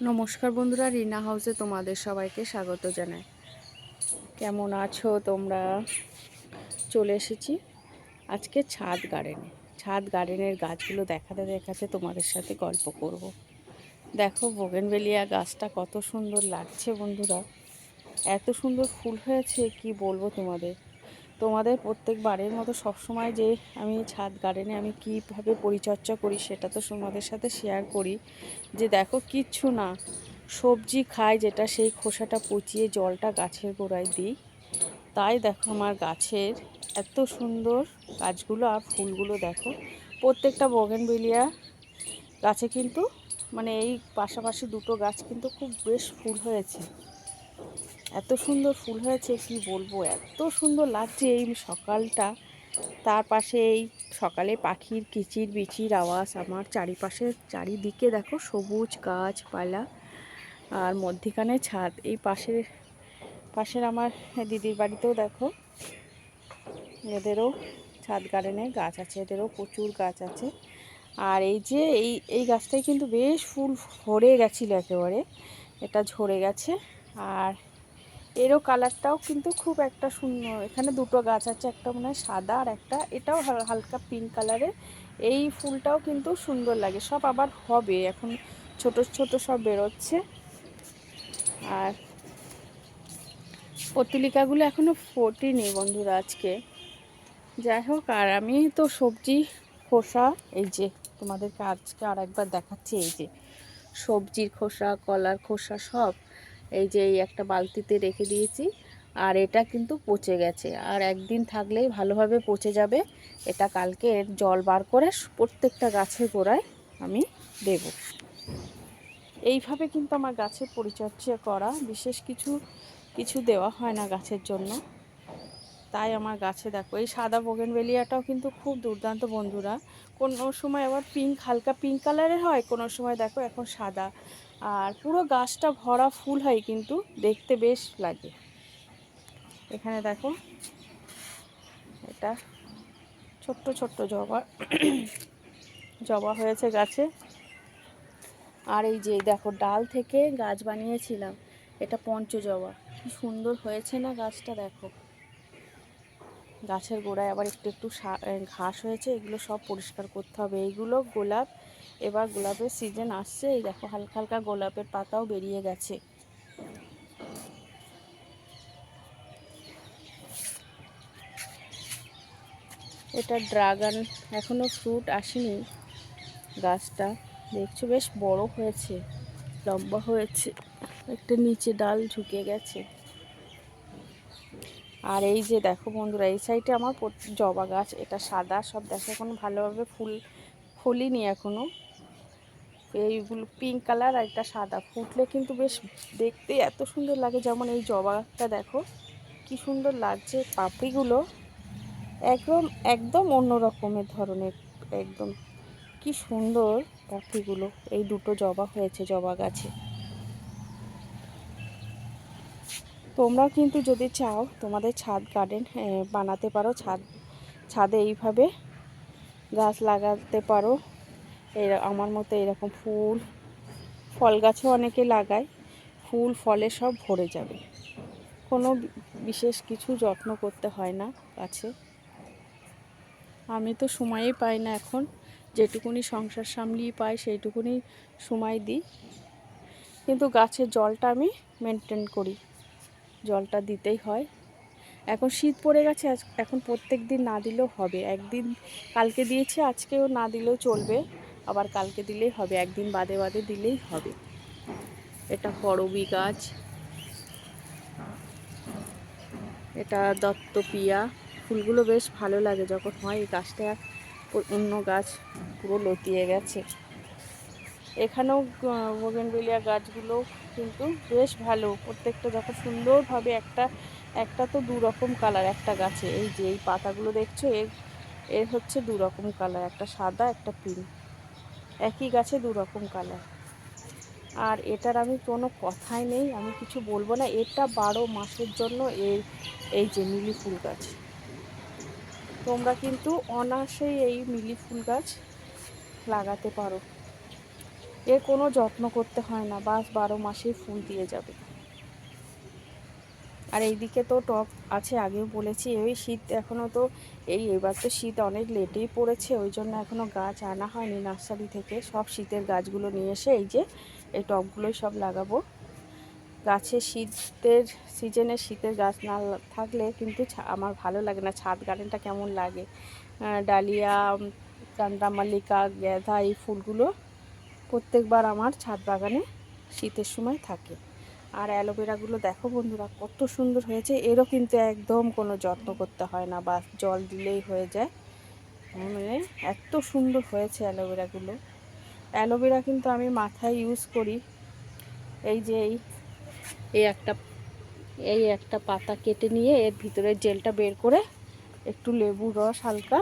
নমস্কার বন্ধুরা, রিনা হাউসে তোমাদের সবাইকে স্বাগত জানাই। কেমন আছো তোমরা? চলে এসেছি আজকে ছাদ গার্ডেনে। ছাদ গার্ডেনের গাছগুলো দেখাতে দেখাতে তোমাদের সাথে গল্প করব। দেখো বোগেনবেলিয়া গাছটা কত সুন্দর লাগছে বন্ধুরা। এত সুন্দর ফুল হয়েছে, কি বলব তোমাদের? তোমাদের প্রত্যেকবারের মতো সবসময় যে আমি ছাদ গার্ডেনে আমি কীভাবে পরিচর্যা করি সেটা তো তোমাদের সাথে শেয়ার করি। যে দেখো কিচ্ছু না, সবজি খাই যেটা সেই খোসাটা পচিয়ে জলটা গাছের গোড়ায় দিই। তাই দেখো আমার গাছের এত সুন্দর গাছগুলো আর ফুলগুলো দেখো। প্রত্যেকটা বগেনবেলিয়া গাছে কিন্তু মানে এই পাশাপাশি দুটো গাছ কিন্তু খুব বেশ ফুল হয়েছে। এত সুন্দর ফুল হয়েছে, কি বলব? এত সুন্দর লাগছে এই সকালটা। তার পাশে এই সকালে পাখির কিচির বিচির আওয়াজ, আমার চারিপাশে চারিদিকে দেখো সবুজ গাছপালা আর মধ্যিখানে ছাদ। এই পাশের পাশের আমার দিদির বাড়িতেও দেখো, এদেরও ছাদ গার্ডেনে গাছ আছে, এদেরও প্রচুর গাছ আছে। আর এই যে এই এই গাছটাই কিন্তু বেশ ফুল ভরে গেছিল একেবারে, এটা ঝরে গেছে। আর এরও কালারটাও কিন্তু খুব একটা সুন্দর। এখানে দুটো গাছ আছে, একটা মনে হয় সাদা আর একটা এটাও হালকা পিঙ্ক কালারের এই ফুলটাও কিন্তু সুন্দর লাগে, সব আবার হবে। এখন ছোট ছোট সব বেরোচ্ছে। আর পত্রিকাগুলো এখনও ফোটেনি বন্ধুরা আজকে। যাই হোক, আর আমি তো সবজি, খোসা, এই যে তোমাদেরকে আজকে আর একবার দেখাচ্ছি, এই যে সবজির খোসা, কলার খোসা সব। এই যে এই একটা বালতিতে রেখে দিয়েছি। আর এটা কিন্তু পচে গেছে। আর একদিন থাকলেই ভালোভাবে পচে যাবে। এটা কালকে জল বার করে প্রত্যেকটা গাছের গোড়ায় আমি দেব। এইভাবে কিন্তু আমার গাছের পরিচর্যা করা বিশেষ কিছু কিছু দেওয়া হয় না গাছের জন্য। তাই আমার গাছে দেখো, এই সাদা বোগেনভেলিয়াটাও কিন্তু খুব দুর্দান্ত বন্ধুরা। কোনো সময় আবার পিঙ্ক হালকা পিঙ্ক কালারের হয়, কোনো সময় দেখো এখন সাদা। আর পুরো গাছটা ভরা ফুল হয় কিন্তু দেখতে বেশ লাগে। এখানে দেখো, এটা ছোট্ট ছোট্ট জবা জবা হয়েছে গাছে। আর এই যে দেখো, ডাল থেকে গাছ বানিয়েছিলাম, এটা পঞ্চজবা কি সুন্দর হয়েছে না গাছটা দেখো। গাছের গোড়ায় আবার একটু একটু ঘাস হয়েছে, এগুলো সব পরিষ্কার করতে হবে। এইগুলো গোলাপ এবার গোলাপের সিজন আসছে, এই দেখো হালকা হালকা গোলাপের পাতাও বেরিয়ে গেছে। এটা ড্রাগন এখনও ফ্রুট আসেনি গাছটা। দেখছ, বেশ বড় হয়েছে, লম্বা হয়েছে, একটা নিচে ডাল ঝুঁকে গেছে। আর এই যে দেখো বন্ধুরা, এই সাইডে আমার জবা গাছ, এটা সাদা, সব দেখো এখন ভালোভাবে ফুল ফুলিনি এখনও এইগুলো পিঙ্ক কালার আর একটা সাদা। ফুটলে কিন্তু বেশ দেখতে এত সুন্দর লাগে, যেমন এই জবাটা দেখো, কি সুন্দর লাগছে। পাপড়িগুলো একদম একদম অন্য রকমের ধরনের, একদম। কি সুন্দর পাখিগুলো এই দুটো জবা হয়েছে, জবা গাছে। তোমরা কিন্তু যদি চাও, তোমাদের ছাদ গার্ডেন বানাতে পারো। ছাদ, ছাদে এইভাবে গাছ লাগাতে পারো। এই আমার মতো এরকম ফুল, ফল গাছও অনেকে লাগায়, ফুল, ফলে সব ভরে যাবে। কোনো বিশেষ কিছু যত্ন করতে হয় না গাছে। আমি তো সময়ই পাই না এখন, যেটুকুনি সংসার সামলিয়ে পাই সেইটুকুনি সময় দিই। কিন্তু গাছের জলটা আমি মেনটেন করি, জলটা দিতেই হয়। এখন শীত পড়ে গেছে এখন প্রত্যেক দিন না দিলেও হবে। একদিন কালকে দিয়েছে, আজকেও না দিলেও চলবে। আবার কালকে দিলেই হবে, একদিন বাদে বাদে দিলেই হবে। এটা করবি গাছ। এটা দত্তপিয়া। ফুলগুলো বেশ ভালো লাগে, যখন হয় এই গাছটা অন্য গাছ পুরো লতিয়ে গেছে। এখানেও বোগেনবেলিয়া গাছগুলো কিন্তু বেশ ভালো। প্রত্যেকটা যখন সুন্দরভাবে একটা একটা তো দু রকম কালার একটা গাছে। এই যে এই পাতাগুলো দেখছ, এর এর হচ্ছে দু রকম কালার, একটা সাদা, একটা পিঙ্ক একই গাছে দু রকম কালার আর এটার আমি কোনো কথাই নেই, আমি কিছু বলব না। এটা বারো মাসের জন্য এই এই যে মিলি ফুল গাছ। তোমরা কিন্তু অনায়াসেই এই মিলি ফুল গাছ লাগাতে পারো। এর কোনো যত্ন করতে হয় না, বাস বারো মাসেই ফুল দিয়ে যাবে। আর এইদিকে তো টব আছে আগেও বলেছি এই শীত এখনও তো এই এবার তো শীত অনেক লেটেই পড়েছে ওই জন্য এখনও গাছ আনা হয়নি নার্সারি থেকে সব শীতের গাছগুলো নিয়ে এসে এই যে এই টবগুলোই সব লাগাবো। গাছে শীতের সিজনে শীতের গাছ না থাকলে কিন্তু আমার ভালো লাগে না ছাদ গার্ডেনটা কেমন লাগে? ডালিয়া উম, চন্দ্রামল্লিকা গ্যাধা এই ফুলগুলো প্রত্যেকবার আমার ছাদ বাগানে শীতের সময় থাকে। আর অ্যালোভেরাগুলো দেখো বন্ধুরা, কত সুন্দর হয়েছে। এরও কিন্তু একদম কোনো যত্ন করতে হয় না, বা জল দিলেই হয়ে যায়। মানে এত সুন্দর হয়েছে অ্যালোভেরাগুলো। অ্যালোভেরা কিন্তু আমি মাথায় ইউজ করি। এই যে এই এই একটা এই একটা পাতা কেটে নিয়ে এর ভিতরের জেলটা বের করে একটু লেবুর রস হালকা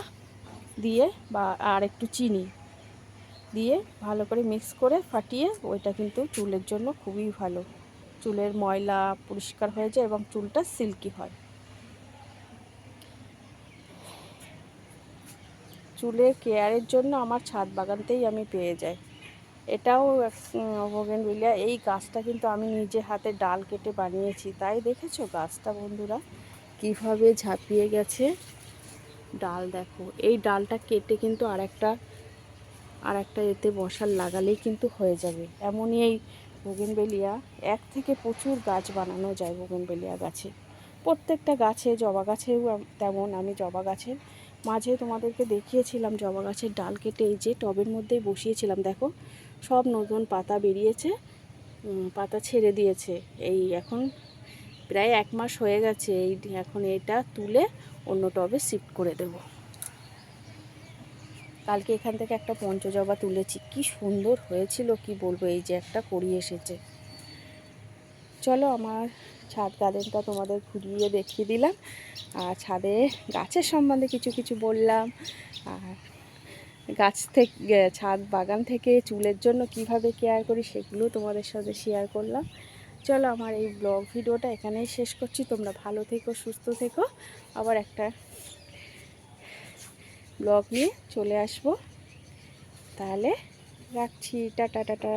দিয়ে, বা আর একটু চিনি দিয়ে ভালো করে মিক্স করে ফাটিয়ে ওইটা কিন্তু চুলের জন্য খুবই ভালো। চুলের ময়লা পরিষ্কার হয়ে যায় এবং চুলটা সিল্কি হয়। চুলের কেয়ারের জন্য আমার ছাদ বাগানতেই আমি পেয়ে যাই। এটাও বিলিয়া এই গাছটা কিন্তু আমি নিজে হাতে ডাল কেটে বানিয়েছি। তাই দেখেছ গাছটা বন্ধুরা? কীভাবে ঝাঁপিয়ে গেছে। ডাল দেখো, এই ডালটা কেটে কিন্তু আর একটা আর একটা এতে বসার লাগালেই কিন্তু হয়ে যাবে। এমনই এই বোগেনবেলিয়া, এক থেকে প্রচুর গাছ বানানো যায় বোগেনবেলিয়া গাছে। প্রত্যেকটা গাছে, জবা গাছেও তেমন আমি জবা গাছের মাঝে তোমাদেরকে দেখিয়েছিলাম জবা গাছের ডাল কেটে এই যে টবের মধ্যেই বসিয়েছিলাম, দেখো। সব নতুন পাতা বেরিয়েছে পাতা ছেড়ে দিয়েছে। এই এখন প্রায় এক মাস হয়ে গেছে, এই এখন এটা তুলে অন্য টবে শিফট করে দেবো। কালকে এখান থেকে একটা পঞ্চজবা তুলেছি। কি সুন্দর হয়েছিল, কি বলব? এই যে একটা করিয়ে এসেছে। চলো আমার ছাদ গার্ডেনটা তোমাদের ঘুরিয়ে দেখিয়ে দিলাম। আর ছাদে গাছের সম্বন্ধে কিছু কিছু বললাম। আর গাছ থেকে ছাদ বাগান থেকে চুলের জন্য কীভাবে কেয়ার করি সেগুলো তোমাদের সাথে শেয়ার করলাম। চলো আমার এই ব্লগ ভিডিওটা এখানেই শেষ করছি। তোমরা ভালো থেকো, সুস্থ থেকো। আবার একটা ব্লগ নিয়ে চলে আসব। তাহলে রাখছি টাটা টাটা।